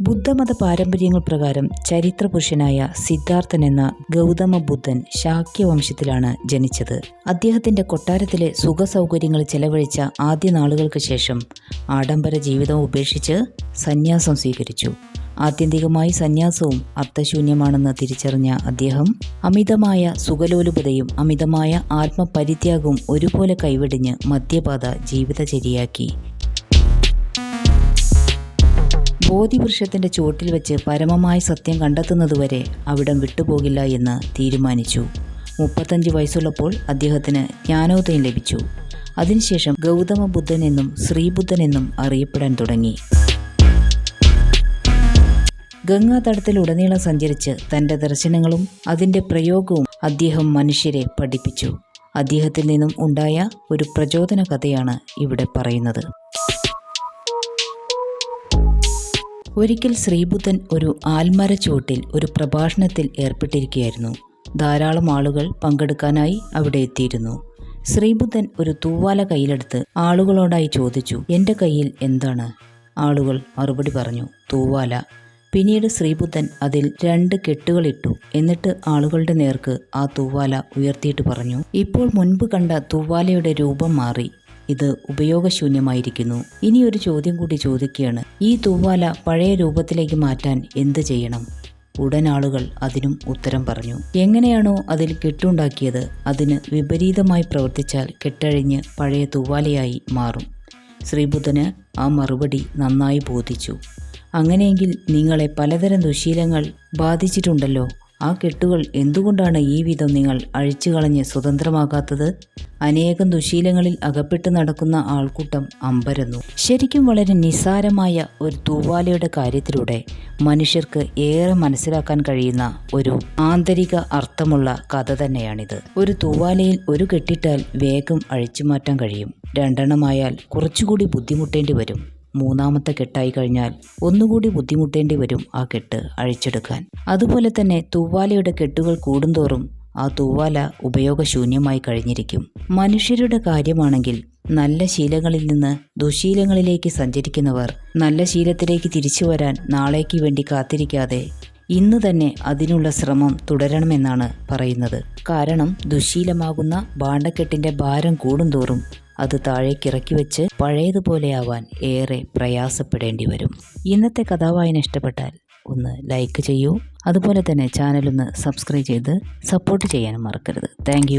ബുദ്ധമത പാരമ്പര്യങ്ങൾ പ്രകാരം ചരിത്രപുരുഷനായ സിദ്ധാർത്ഥൻ എന്ന ഗൗതമ ബുദ്ധൻ ശാക്യവംശത്തിലാണ് ജനിച്ചത്. അദ്ദേഹത്തിന്റെ കൊട്ടാരത്തിലെ സുഖസൗകര്യങ്ങൾ ചെലവഴിച്ച ആദ്യ നാളുകൾക്ക് ശേഷം ആഡംബര ജീവിതം ഉപേക്ഷിച്ച് സന്യാസം സ്വീകരിച്ചു. ആത്യന്തികമായി സന്യാസവും അർത്ഥശൂന്യമാണെന്ന് തിരിച്ചറിഞ്ഞ അദ്ദേഹം അമിതമായ സുഖലോലുപതയും അമിതമായ ആത്മപരിത്യാഗവും ഒരുപോലെ കൈവെടിഞ്ഞ് മദ്യപാത ജീവിതചര്യയാക്കി. ബോധിവൃക്ഷത്തിന്റെ ചുവട്ടിൽ വെച്ച് പരമമായ സത്യം കണ്ടെത്തുന്നതുവരെ അവിടം വിട്ടുപോകില്ല എന്ന് തീരുമാനിച്ചു. മുപ്പത്തഞ്ച് വയസ്സുള്ളപ്പോൾ അദ്ദേഹത്തിന് ജ്ഞാനോദയം ലഭിച്ചു. അതിനുശേഷം ഗൗതമ ബുദ്ധൻ എന്നും ശ്രീബുദ്ധൻ എന്നും അറിയപ്പെടാൻ തുടങ്ങി. ഗംഗാതടത്തിലുടനീളം സഞ്ചരിച്ച് തന്റെ ദർശനങ്ങളും അതിന്റെ പ്രയോഗവും അദ്ദേഹം മനുഷ്യരെ പഠിപ്പിച്ചു. അദ്ദേഹത്തിൽ നിന്നും ഉണ്ടായ ഒരു പ്രചോദന കഥയാണ് ഇവിടെ പറയുന്നത്. ഒരിക്കൽ ശ്രീബുദ്ധൻ ഒരു ആൽമര ചുവട്ടിൽ ഒരു പ്രഭാഷണത്തിൽ ഏർപ്പെട്ടിരിക്കുകയായിരുന്നു. ധാരാളം ആളുകൾ പങ്കെടുക്കാനായി അവിടെ എത്തിയിരുന്നു. ശ്രീബുദ്ധൻ ഒരു തൂവാല കയ്യിലെടുത്ത് ആളുകളോടായി ചോദിച്ചു എന്റെ കയ്യിൽ എന്താണ്? ആളുകൾ മറുപടി പറഞ്ഞു തൂവാല. പിന്നീട് ശ്രീബുദ്ധൻ അതിൽ രണ്ട് കെട്ടുകളിട്ടു എന്നിട്ട് ആളുകളുടെ നേർക്ക് ആ തൂവാല ഉയർത്തിയിട്ട് പറഞ്ഞു ഇപ്പോൾ മുൻപ് കണ്ട തൂവാലയുടെ രൂപം മാറി. ഇത് ഉപയോഗശൂന്യമായിരിക്കുന്നു. ഇനി ഒരു ചോദ്യം കൂടി ചോദിക്കുകയാണ്. ഈ തൂവാല പഴയ രൂപത്തിലേക്ക് മാറ്റാൻ എന്ത് ചെയ്യണം? ഉടൻ ആളുകൾ അതിനും ഉത്തരം പറഞ്ഞു. എങ്ങനെയാണോ അതിൽ കെട്ടുണ്ടാക്കിയത് അതിന് വിപരീതമായി പ്രവർത്തിച്ചാൽ കെട്ടഴിഞ്ഞ് പഴയ തൂവാലയായി മാറും. ശ്രീബുദ്ധന് ആ മറുപടി നന്നായി ബോധിച്ചു. അങ്ങനെയെങ്കിൽ നിങ്ങളെ പലതരം ദുശീലങ്ങൾ ബാധിച്ചിട്ടുണ്ടല്ലോ. ആ കെട്ടുകൾ എന്തുകൊണ്ടാണ് ഈ വിധം നിങ്ങൾ അഴിച്ചു കളഞ്ഞ് സ്വതന്ത്രമാകാത്തത്? അനേകം ദുശീലങ്ങളിൽ അകപ്പെട്ട് നടക്കുന്ന ആൾക്കൂട്ടം അമ്പരന്നു. ശരിക്കും വളരെ നിസ്സാരമായ ഒരു തൂവാലയുടെ കാര്യത്തിലൂടെ മനുഷ്യർക്ക് ഏറെ മനസ്സിലാക്കാൻ കഴിയുന്ന ഒരു ആന്തരിക അർത്ഥമുള്ള കഥ തന്നെയാണിത്. ഒരു തൂവാലയിൽ ഒരു കെട്ടിട്ടാൽ വേഗം അഴിച്ചു മാറ്റാൻ കഴിയും. രണ്ടെണ്ണമായാൽ കുറച്ചുകൂടി ബുദ്ധിമുട്ടേണ്ടി വരും. മൂന്നാമത്തെ കെട്ടായി കഴിഞ്ഞാൽ ഒന്നുകൂടി ബുദ്ധിമുട്ടേണ്ടി വരും ആ കെട്ട് അഴിച്ചെടുക്കാൻ. അതുപോലെ തന്നെ തൂവാലയുടെ കെട്ടുകൾ കൂടുന്തോറും ആ തൂവാല ഉപയോഗശൂന്യമായി കഴിഞ്ഞിരിക്കും. മനുഷ്യരുടെ കാര്യമാണെങ്കിൽ നല്ല ശീലങ്ങളിൽ നിന്ന് ദുശീലങ്ങളിലേക്ക് സഞ്ചരിക്കുന്നവർ നല്ല ശീലത്തിലേക്ക് തിരിച്ചു വരാൻ നാളേക്ക് വേണ്ടി കാത്തിരിക്കാതെ ഇന്ന് തന്നെ അതിനുള്ള ശ്രമം തുടരണമെന്നാണ് പറയുന്നത്. കാരണം ദുശീലമാകുന്ന ഭാണ്ഡക്കെട്ടിന്റെ ഭാരം കൂടുന്തോറും അത് താഴേക്കിറക്കി വെച്ച് പഴയതുപോലെയാവാൻ ഏറെ പ്രയാസപ്പെടേണ്ടി വരും. ഇന്നത്തെ കഥാവായന ഇഷ്ടപ്പെട്ടാൽ ഒന്ന് ലൈക്ക് ചെയ്യൂ. അതുപോലെ തന്നെ ചാനലൊന്ന് സബ്സ്ക്രൈബ് ചെയ്ത് സപ്പോർട്ട് ചെയ്യാനും മറക്കരുത്. താങ്ക്